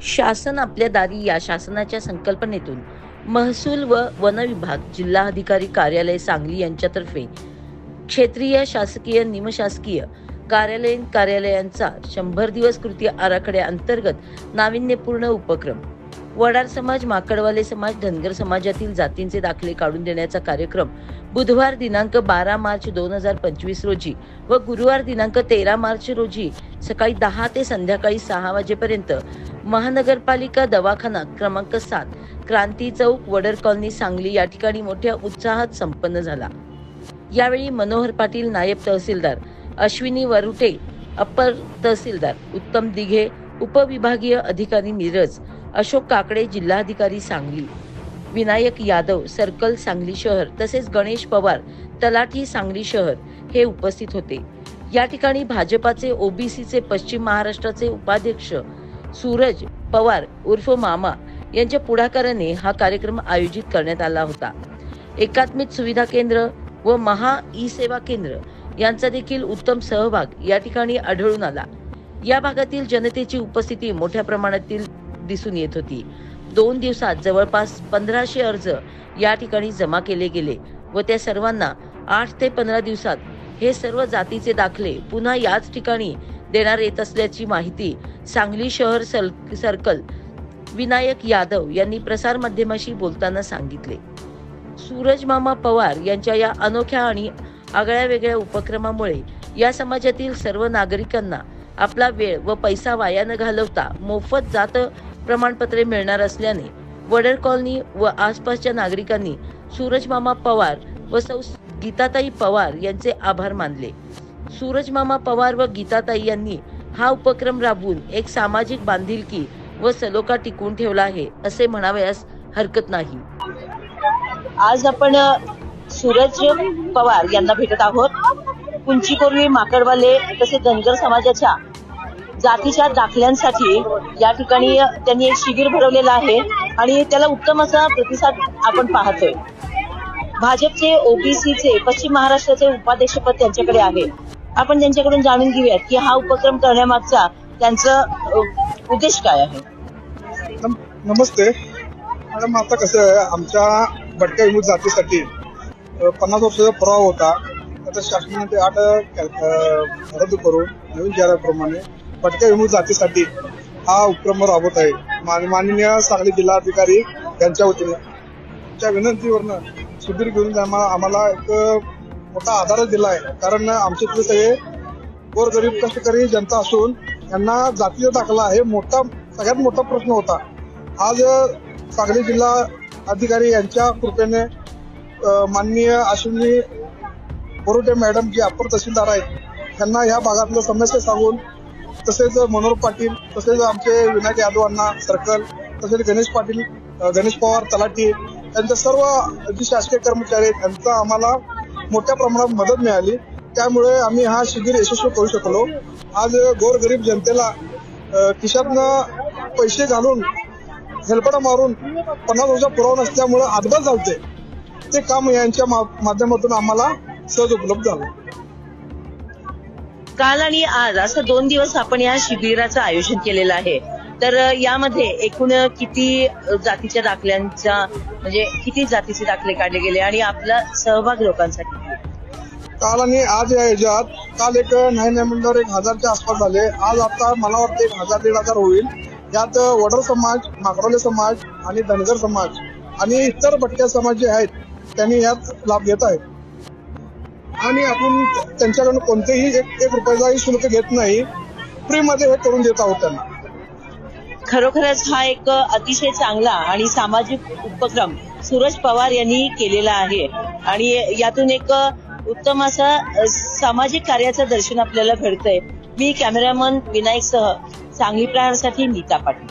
शासन आपल्या दारी या शासनाच्या संकल्पनेतून महसूल व वन विभाग जिल्हा अधिकारी कार्यालय सांगली यांच्यातर्फे क्षेत्रीय शासकीय निमशासकीय कार्यालयीन कार्यालयांचा शंभर दिवस कृती आराखड्या अंतर्गत नाविन्यपूर्ण उपक्रम. वडार समाज माकडवाले समाज धनगर समाजातील जातींचे दाखले काढून देण्याचा कार्यक्रम बुधवार दिनांक बारा मार्च दोन हजार पंचवीस रोजी व गुरुवार दिनांक तेरा मार्च रोजी सकाळी दहा ते संध्याकाळी सहा वाजेपर्यंत महानगरपालिका दवाखाना क्रमांक सात क्रांती चौक वडर कॉलनी सांगली या ठिकाणी मोठ्या उत्साहात संपन्न झाला. यावेळी मनोहर पाटील नायब तहसीलदार अश्विनी वरुटे अप्पर तहसीलदार उत्तम दिघे उपविभागीय अधिकारी मिरज अशोक काकडे जिल्हाधिकारी सांगली विनायक यादव सर्कल सांगली शहर तसेच गणेश पवार तलाठी सांगली शहर हे उपस्थित होते. या ठिकाणी भाजपाचे ओबीसीचे पश्चिम महाराष्ट्राचे उपाध्यक्ष सूरज पवार उर्फ मामा यांच्या पुढाकाराने हा कार्यक्रम आयोजित करण्यात आला होता. एकात्मिक सुविधा केंद्र व महा ई सेवा केंद्र यांचा देखील उत्तम सहभाग या ठिकाणी आढळून आला. या भागातील जनतेची उपस्थिती मोठ्या प्रमाणातील दिसून येत होती. दोन दिवसात जवळपास पंधराशे अर्ज या ठिकाणी जमा केले गेले व त्या सर्वांना आठ ते पंधरा दिवसात हे सर्व जातीचे दाखले पुन्हा याच ठिकाणी देणार येत असल्याची माहिती सांगली शहर सल- सर्कल विनायक यादव यांनी प्रसार माध्यमाशी बोलताना सांगितले. सूरज मामा पवार यांच्या या अनोख्या आणि आगळ्या वेगळ्या उपक्रमामुळे या समाजातील सर्व नागरिकांना आपला वेळ व पैसा वाया न घालवता मोफत जात प्रमाणपत्रे मिळणार असल्याने वडर कॉलनी व आसपासच्या नागरिकांनी सूरज मामा पवार व सौ गीताताई पवार यांचे आभार मानले. सूरज मामा पवार व गीताताई यांनी हा उपक्रम राबवून एक सामाजिक बांधिलकी व सलोखा टिकून ठेवला आहे असे म्हणावयास हरकत नाही. आज आपण सूरज पवार यांना भेटत आहोत. कुंचीकोरवी माकडवाले तसेच धनगर समाजाच्या जातीच्या दाखल्यांसाठी या ठिकाणी त्यांनी एक शिबिर भरवलेलं आहे आणि त्याला उत्तम असा प्रतिसाद आपण पाहतोय. भाजपचे ओबीसीचे पश्चिम महाराष्ट्राचे उपाध्यक्षपद त्यांच्याकडे आहे. आपण त्यांच्याकडून जाणून घेऊयात की हा उपक्रम करण्यामागचा त्यांचा उद्देश काय आहे? नम- नमस्ते. मॅडम आता कसं आहे आमच्या भटक्या विमुक्त जातीसाठी पन्नास वर्षाचा पुरावा होता. आता शासनाने ते आठ रद्द करून नवीन जाहीराप्रमाणे भटक्या विमुक्त जातीसाठी हा उपक्रम राबवत आहे. मान- माननीय सांगली जिल्हाधिकारी यांच्या वतीने. त्या विनंतीवरनं शिबिर घेऊन आम्हाला एक मोठा आधार दिला आहे कारण आमचे इथले सगळे गोरगरीब कष्टकरी जनता असून यांना जातीचा दाखला हे मोठा सगळ्यात मोठा प्रश्न होता. आज सांगली जिल्हा अधिकारी यांच्या कृपेने माननीय अश्विनी बोरुटे मॅडम जे अप्पर तहसीलदार आहेत त्यांना ह्या भागातलं समस्या सांगून तसेच मनोहर पाटील तसेच आमचे विनायक यादवांना सर्कल तसेच गणेश पाटील गणेश पवार तलाठी यांच्या सर्व जे शासकीय कर्मचारी आहेत त्यांचा आम्हाला मोठ्या प्रमाणात मदत मिळाली. त्यामुळे आम्ही हा शिबिर यशस्वी करू शकलो. आज गोरगरीब जनतेला खिशातनं पैसे घालून हेलपडा मारून पन्नास वर्ष पुरावा नसल्यामुळे हातबल चालते ते काम यांच्या मा- माध्यमातून आम्हाला सहज उपलब्ध झालं. काल आणि आज असं दोन दिवस आपण या शिबिराचं आयोजन केलेलं आहे. तर यामध्ये एकूण किती जातीच्या दाखल्यांचा म्हणजे किती जातीचे दाखले काढले गेले आणि आपला सहभाग लोकांसाठी? काल आणि आज या याच्यात काल एक नाही नाही म्हणल्यावर एक हजारच्या आसपास झाले. आज आता मला वाटतं एक हजार दीड हजार होईल. यात वडर समाज माकडोले समाज आणि धनगर समाज आणि इतर भटक्या समाज जे आहेत त्यांनी यात लाभ घेत आहेत. आणि आपण त्यांच्याकडून कोणतेही एक एक रुपयाचाही शुल्क घेत नाही. फ्रीमध्ये हे करून देत आहोत त्यांना. खरोखरच हा एक अतिशय चांगला आणि सामाजिक उपक्रम सूरज पवार यांनी केलेला आहे. आणि यातून एक उत्तम असा सामाजिक कार्याचं दर्शन आपल्याला घडतंय. मी कॅमेरामन विनायक सह सांगली प्राण्यासाठी नीता पाटील.